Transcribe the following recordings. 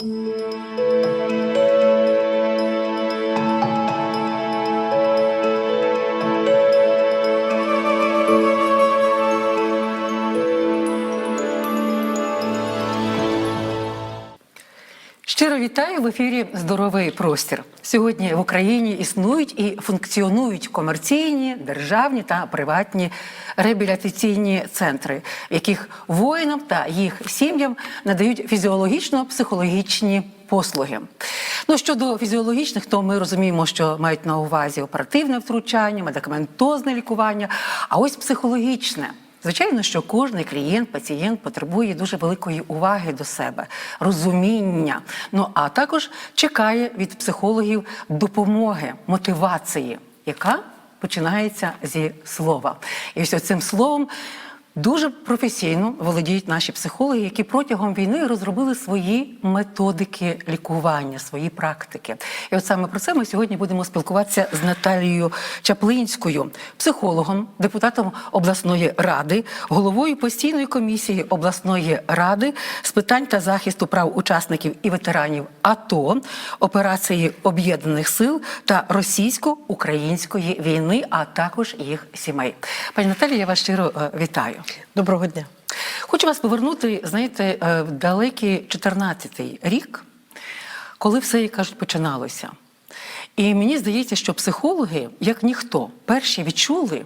Щиро ефірі Здоровий простір. Сьогодні в Україні існують і функціонують комерційні, державні та приватні реабілітаційні центри, в яких воїнам та їх сім'ям надають фізіологічно-психологічні послуги. Ну щодо фізіологічних, то ми розуміємо, що мають на увазі оперативне втручання, медикаментозне лікування. А ось психологічне. Звичайно, що кожен клієнт, пацієнт потребує дуже великої уваги до себе, розуміння. Ну а також чекає від психологів допомоги, мотивації, яка починається зі слова. І ось цим словом. Дуже професійно володіють наші психологи, які протягом війни розробили свої методики лікування, свої практики. І от саме про це ми сьогодні будемо спілкуватися з Наталією Чаплинською, психологом, депутатом обласної ради, головою постійної комісії обласної ради з питань та захисту прав учасників і ветеранів АТО, операції об'єднаних сил та російсько-української війни, а також їх сімей. Пані Наталі, я вас щиро е, вітаю. Доброго дня. Хочу вас повернути, знаєте, е, в далекий 14-й рік, коли все, як кажуть, починалося. І мені здається, що психологи, як ніхто, перші відчули,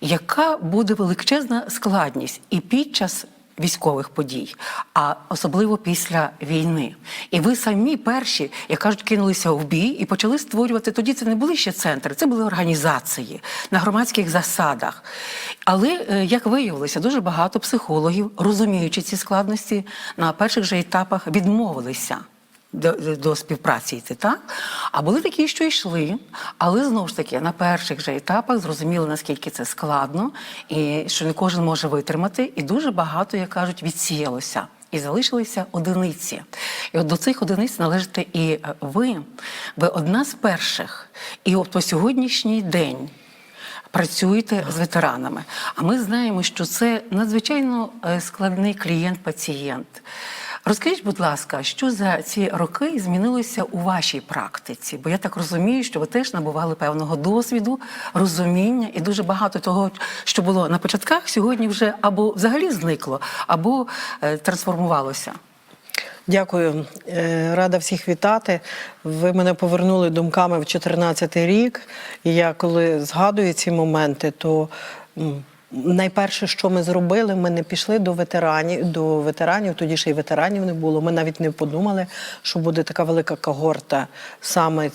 яка буде величезна складність і під час військових подій, а особливо після війни. І ви самі перші, як кажуть, кинулися в бій і почали створювати. Тоді це не були ще центри, це були організації на громадських засадах. Але е, як виявилося, дуже багато психологів, розуміючи ці складності, на перших же етапах відмовилися. До, до співпраці йти, так? А були такі, що йшли, але знову ж таки на перших же етапах зрозуміли, наскільки це складно, і що не кожен може витримати, і дуже багато, як кажуть, відсіялося. І залишилися одиниці. І от до цих одиниць належите і е, ви. Ви одна з перших. І от по сьогоднішній день працюєте з ветеранами. А ми знаємо, що це надзвичайно е, складний клієнт-пацієнт. Розкажіть, будь ласка, що за ці роки змінилося у вашій практиці? Бо я так розумію, що ви теж набували певного досвіду, розуміння, і дуже багато того, що було на початках, сьогодні вже або взагалі зникло, або е, трансформувалося. Дякую, Е, рада всіх вітати. Ви мене повернули думками в 2014 рік. І я коли згадую ці моменти, то найперше, що ми зробили, ми не пішли до ветеранів. До ветеранів, тоді ще й ветеранів не було. Ми навіть не подумали, що буде така велика когорта саме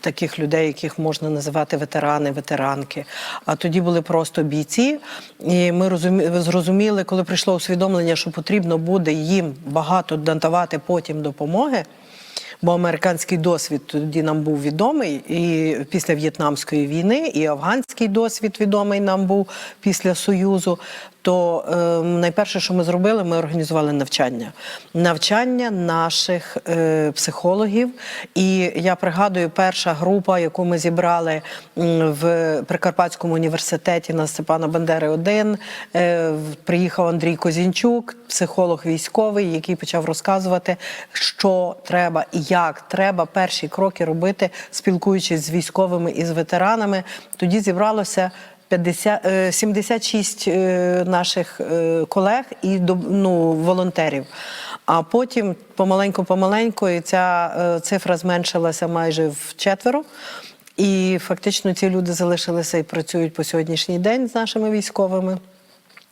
таких людей, яких можна називати ветерани, ветеранки. А тоді були просто бійці. І ми розумі... зрозуміли, коли прийшло усвідомлення, що потрібно буде їм багато надавати потім допомоги. Бо американський досвід тоді нам був відомий і після В'єтнамської війни, і афганський досвід відомий нам був після Союзу. То е, найперше, що ми зробили, ми організували навчання. Навчання наших е, психологів. І я пригадую, перша група, яку ми зібрали в Прикарпатському університеті на Степана Бандери 1 е, приїхав Андрій Козінчук, психолог військовий, який почав розказувати, що треба і як треба перші кроки робити, спілкуючись з військовими і з ветеранами. Тоді зібралося 50, е, 76 е, наших е, колег і ну, волонтерів. А потім помаленьку-помаленьку ця е, цифра зменшилася майже в четверо. І фактично ці люди залишилися і працюють по сьогоднішній день з нашими військовими.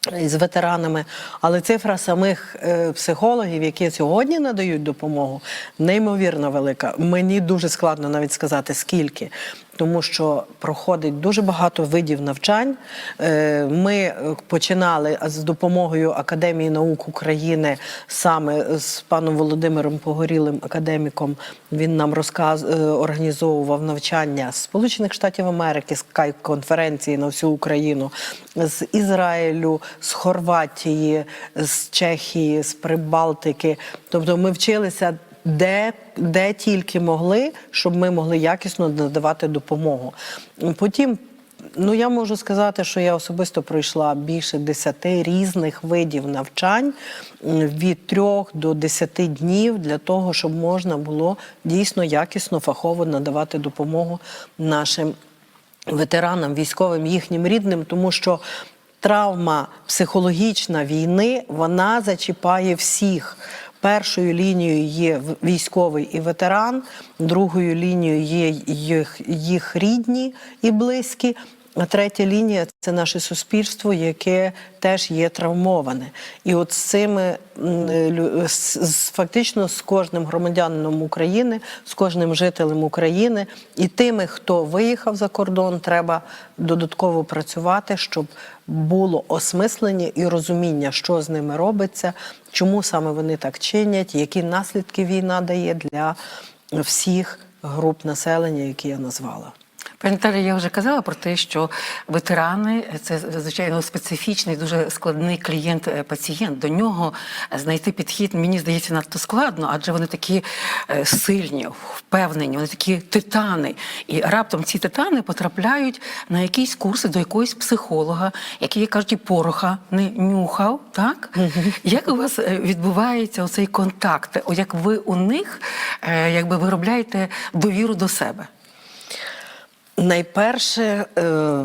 З ветеранами, але цифра самих е, психологів, які сьогодні надають допомогу, неймовірно велика. Мені дуже складно навіть сказати скільки, тому що проходить дуже багато видів навчань. Е, Ми е, починали з допомогою Академії наук України саме з паном Володимиром Погорілим, академіком. Він нам розказ е, організовував навчання з Сполучених Штатів Америки, з конференції на всю Україну, з Ізраїлю, з Хорватії, з Чехії, з Прибалтики. Тобто ми вчилися де, де тільки могли, щоб ми могли якісно надавати допомогу. Потім Ну, я можу сказати, що я особисто пройшла більше десяти різних видів навчань від трьох до десяти днів для того, щоб можна було дійсно якісно, фахово надавати допомогу нашим ветеранам, військовим, їхнім рідним, тому що травма психологічна війни вона зачіпає всіх. Першою лінією є військовий і ветеран, другою лінією є їх, їх рідні і близькі. А третя лінія це наше суспільство, яке теж є травмоване. І от з цими з- фактично з кожним громадянином України, з кожним жителем України і тими, хто виїхав за кордон, треба додатково працювати, щоб було осмислення і розуміння, що з ними робиться, чому саме вони так чинять, які наслідки війна дає для всіх груп населення, які я назвала. Пані Наталі, я вже казала про те, що ветерани це звичайно специфічний, дуже складний клієнт-пацієнт. До нього знайти підхід, мені здається, надто складно, адже вони такі е, сильні, впевнені, вони такі титани. І раптом ці титани потрапляють на якісь курси до якогось психолога, який, кажуть, і пороха не нюхав. Так як у вас е, відбувається оцей контакт? О, Як ви у них е, якби виробляєте довіру до себе? Найперше, е,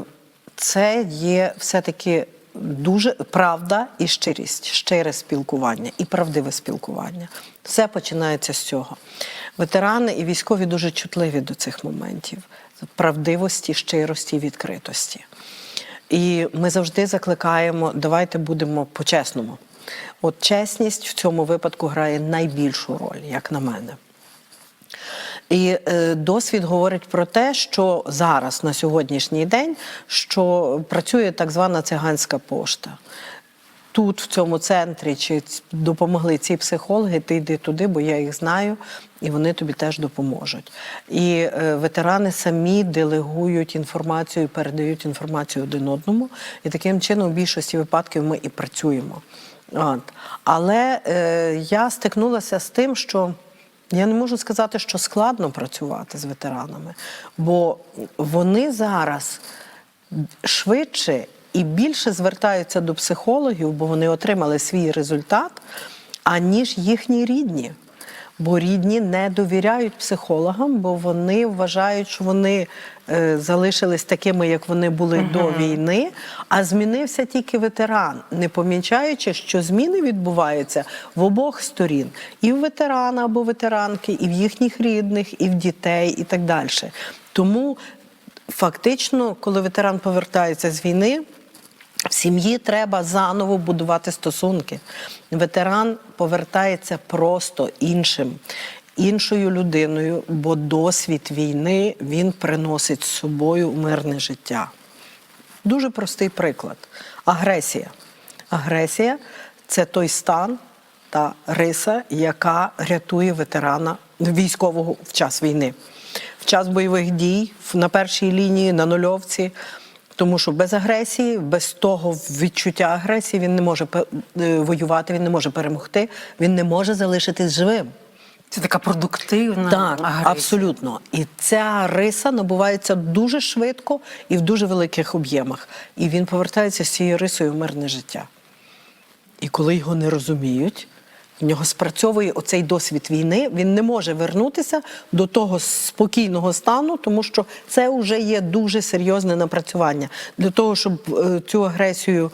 це є все-таки дуже правда і щирість, щире спілкування і правдиве спілкування. Все починається з цього. Ветерани і військові дуже чутливі до цих моментів правдивості, щирості, відкритості. І ми завжди закликаємо, давайте будемо по-чесному. От чесність в цьому випадку грає найбільшу роль, як на мене. І е, досвід говорить про те, що зараз на сьогоднішній день що працює так звана циганська пошта. Тут, в цьому центрі, чи допомогли ці психологи, ти йди туди, бо я їх знаю, і вони тобі теж допоможуть. І е, ветерани самі делегують інформацію, передають інформацію один одному. І таким чином, в більшості випадків ми і працюємо. От. Але е, я стикнулася з тим, що я не можу сказати, що складно працювати з ветеранами, бо вони зараз швидше і більше звертаються до психологів, бо вони отримали свій результат, аніж їхні рідні. Бо рідні не довіряють психологам, бо вони вважають, що вони е, залишились такими, як вони були до війни, а змінився тільки ветеран, не помічаючи, що зміни відбуваються в обох сторін: і в ветерана або ветеранки, і в їхніх рідних, і в дітей, і так далі. Тому фактично, коли ветеран повертається з війни, в сім'ї треба заново будувати стосунки. Ветеран повертається просто іншим, іншою людиною, бо досвід війни він приносить з собою мирне життя. Дуже простий приклад: агресія. Агресія це той стан та риса, яка рятує ветерана військового в час війни, в час бойових дій, на першій лінії, на нульовці. Тому що без агресії, без того відчуття агресії він не може е, воювати, він не може перемогти, він не може залишитись живим. Це така продуктивна Так, агресія. абсолютно. І ця риса набувається дуже швидко і в дуже великих об'ємах. І він повертається з цією рисою в мирне життя. І коли його не розуміють, в нього спрацьовує оцей досвід війни, він не може вернутися до того спокійного стану, тому що це вже є дуже серйозне напрацювання. Для того, щоб е, цю агресію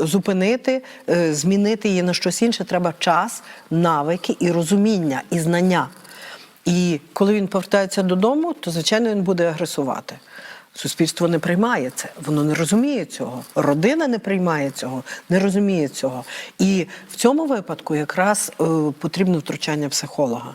зупинити, е, змінити її на щось інше, треба час, навики і розуміння, і знання. І коли він повертається додому, то звичайно він буде агресувати. Суспільство не приймає це, воно не розуміє цього. Родина не приймає цього, не розуміє цього. І в цьому випадку якраз е, потрібно втручання психолога.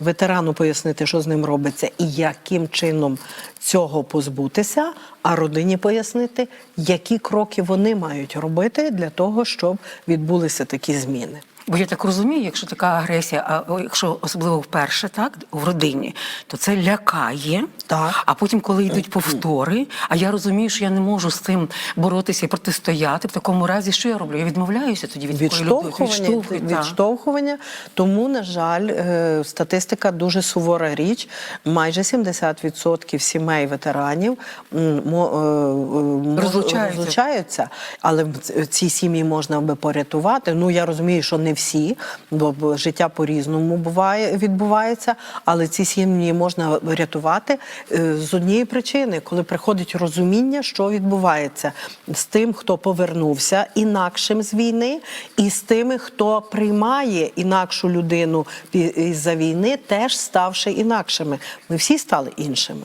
Ветерану пояснити, що з ним робиться і яким чином цього позбутися, а родині пояснити, які кроки вони мають робити для того, щоб відбулися такі зміни. Бо я так розумію, якщо така агресія, а якщо особливо вперше, так в родині, то це лякає. Так. А потім, коли йдуть повтори, а я розумію, що я не можу з цим боротися і протистояти. В такому разі, що я роблю? Я відмовляюся тоді від відштовхування, відштовхування. Тому, на жаль, е, статистика дуже сувора річ. Майже 70% сімей ветеранів е, е, Розлучаються. розлучаються, але ці сім'ї можна би порятувати. Ну я розумію, що не всі, бо життя по-різному буває відбувається, але ці сім'ї можна рятувати е, з однієї причини, коли приходить розуміння, що відбувається з тим, хто повернувся інакшим з війни, і з тими, хто приймає інакшу людину пі- із-за війни, теж ставши інакшими. Ми всі стали іншими.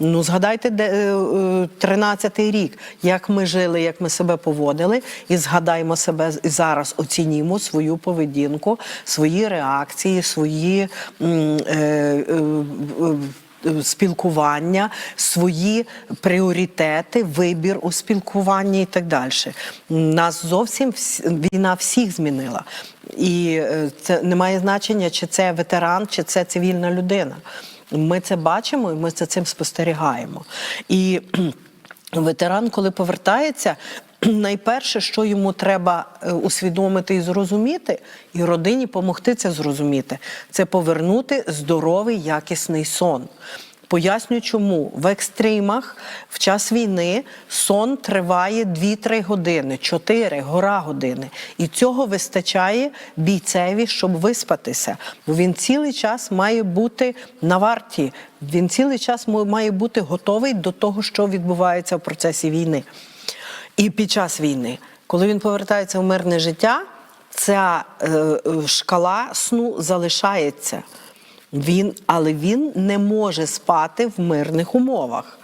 Ну, згадайте, де е, е, 13-й рік, як ми жили, як ми себе поводили, і згадаймо себе і зараз оцінюємо свою поведінку, свої реакції, свої. е, е, е, Спілкування, свої пріоритети, вибір у спілкуванні і так далі. Нас зовсім війна всіх змінила. І е, це не має значення, чи це ветеран, чи це цивільна людина. Ми це бачимо і ми за цим спостерігаємо. І ветеран, коли повертається, найперше, що йому треба е, усвідомити і зрозуміти, і родині допомогти це зрозуміти, це повернути здоровий якісний сон. Поясню, чому в екстримах в час війни сон триває 2-3 години, 4, гора години. І цього вистачає бійцеві, щоб виспатися. Бо він цілий час має бути на варті. Він цілий час має бути готовий до того, що відбувається в процесі війни. І під час війни, коли він повертається в мирне життя, ця е, е, шкала сну залишається. Він, але він не може спати в мирних умовах.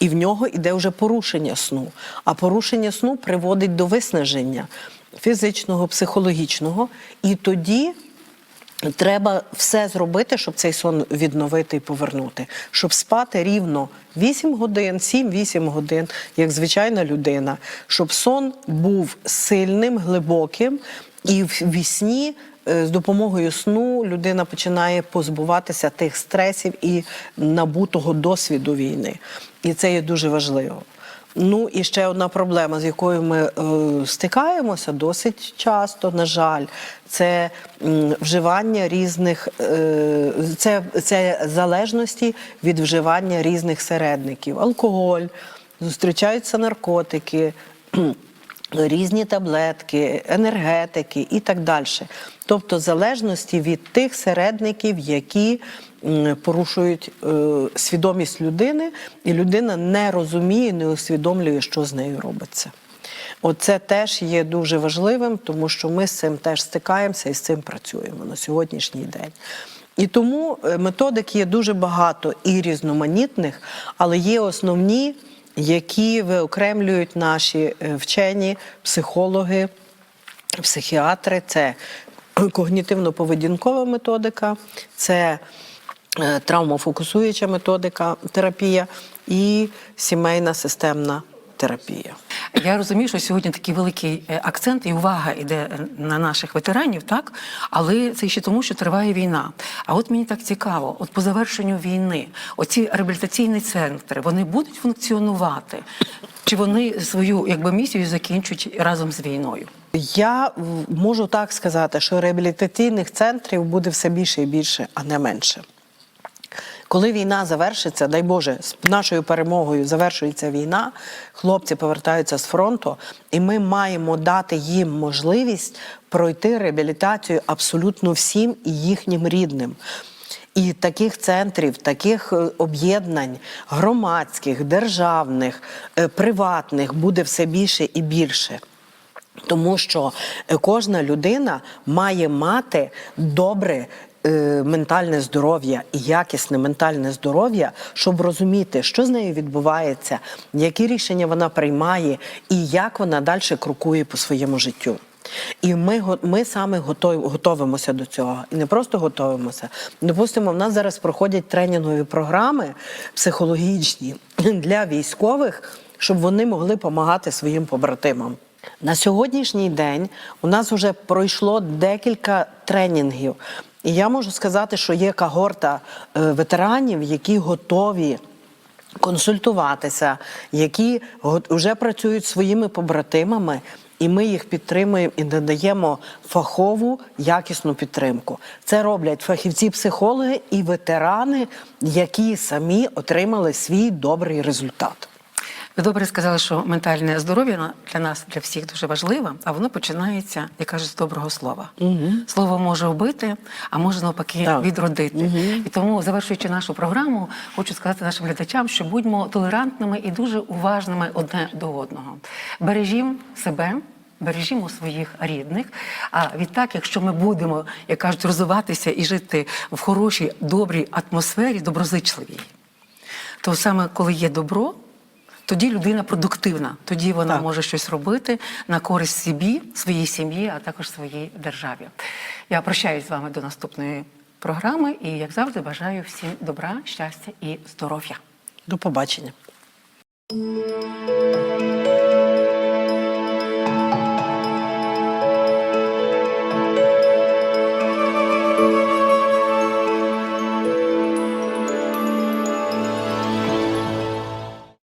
І в нього йде вже порушення сну. А порушення сну приводить до виснаження фізичного, психологічного. І тоді треба все зробити, щоб цей сон відновити і повернути. Щоб спати рівно 8 годин, 7-8 годин, як звичайна людина. Щоб сон був сильним, глибоким, і в вісні з допомогою сну людина починає позбуватися тих стресів і набутого досвіду війни. І це є дуже важливо. Ну і ще одна проблема, з якою ми е, стикаємося досить часто, на жаль, це м, вживання різних, е, це, це залежності від вживання різних середників. Алкоголь, зустрічаються наркотики. Різні таблетки, енергетики і так далі. Тобто залежності від тих середників, які порушують е, свідомість людини, і людина не розуміє, не усвідомлює, що з нею робиться. Оце теж є дуже важливим, тому що ми з цим теж стикаємося і з цим працюємо на сьогоднішній день. І тому е, методик є дуже багато і різноманітних, але є основні, які виокремлюють наші е, вчені, психологи, психіатри. Це когнітивно-поведінкова методика, це е, травмофокусуюча методика, терапія і сімейна системна терапія. Я розумію, що сьогодні такий великий е, акцент і увага йде на наших ветеранів, так але це ще тому, що триває війна. А от мені так цікаво, от по завершенню війни, оці реабілітаційні центри вони будуть функціонувати, чи вони свою якби місію закінчать разом з війною? Я можу так сказати, що реабілітаційних центрів буде все більше і більше, а не менше. Коли війна завершиться, дай Боже, з нашою перемогою завершується війна, хлопці повертаються з фронту, і ми маємо дати їм можливість пройти реабілітацію абсолютно всім і їхнім рідним. І таких центрів, таких е, об'єднань громадських, державних, е, приватних буде все більше і більше. Тому що е, кожна людина має мати добре ментальне здоров'я і якісне ментальне здоров'я, щоб розуміти, що з нею відбувається, які рішення вона приймає і як вона далі крокує по своєму життю. І ми, ми саме готовимося до цього. І не просто готовимося. Допустимо, в нас зараз проходять тренінгові програми психологічні для військових, щоб вони могли допомагати своїм побратимам. На сьогоднішній день у нас вже пройшло декілька тренінгів. І я можу сказати, що є когорта е, ветеранів, які готові консультуватися, які вже працюють своїми побратимами, і ми їх підтримуємо і надаємо фахову якісну підтримку. Це роблять фахівці-психологи і ветерани, які самі отримали свій добрий результат. Ви добре сказали, що ментальне здоров'я для нас, для всіх дуже важливе, а воно починається, як кажуть, з доброго слова. Слово може вбити, а може навпаки Так. відродити. І тому, завершуючи нашу програму, хочу сказати нашим глядачам, що будьмо толерантними і дуже уважними одне до одного. Бережімо себе. Бережімо своїх рідних. А відтак, якщо ми будемо, як кажуть, розвиватися і жити в хорошій, добрій атмосфері, доброзичливій, то саме коли є добро, тоді людина продуктивна, тоді вона Так. може щось робити на користь собі, своїй сім'ї, а також своїй державі. Я прощаюсь з вами до наступної програми і, як завжди, бажаю всім добра, щастя і здоров'я. До побачення.